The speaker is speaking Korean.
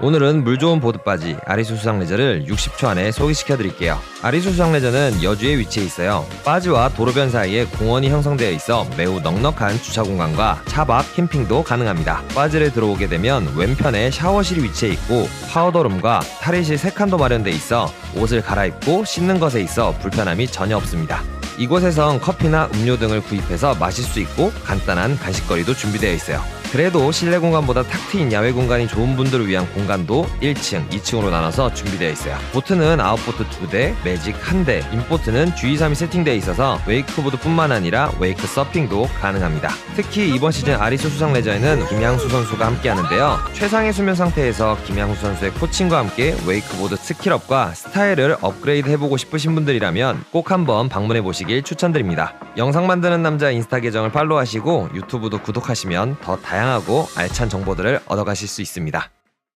오늘은 물 좋은 보드바지 아리수 수상 레저를 60초 안에 소개시켜 드릴게요. 아리수 수상 레저는 여주에 위치해 있어요. 바지와 도로변 사이에 공원이 형성되어 있어 매우 넉넉한 주차 공간과 차박, 캠핑도 가능합니다. 바지를 들어오게 되면 왼편에 샤워실이 위치해 있고 파우더룸과 탈의실 3칸도 마련돼 있어 옷을 갈아입고 씻는 것에 있어 불편함이 전혀 없습니다. 이곳에선 커피나 음료 등을 구입해서 마실 수 있고 간단한 간식거리도 준비되어 있어요. 그래도 실내 공간보다 탁 트인 야외 공간이 좋은 분들을 위한 공간도 1층, 2층으로 나눠서 준비되어 있어요. 보트는 아웃보트 2대, 매직 1대, 인보트는 주의섬이 세팅되어 있어서 웨이크보드뿐만 아니라 웨이크 서핑도 가능합니다. 특히 이번 시즌 아리수 수상 레저에는 김양수 선수가 함께 하는데요. 최상의 수면 상태에서 김양수 선수의 코칭과 함께 웨이크보드 스킬업과 스타일을 업그레이드 해보고 싶으신 분들이라면 꼭 한번 방문해 보시길 추천드립니다. 영상 만드는 남자 인스타 계정을 팔로우하시고 유튜브도 구독하시면 더 다양하고 알찬 정보들을 얻어가실 수 있습니다.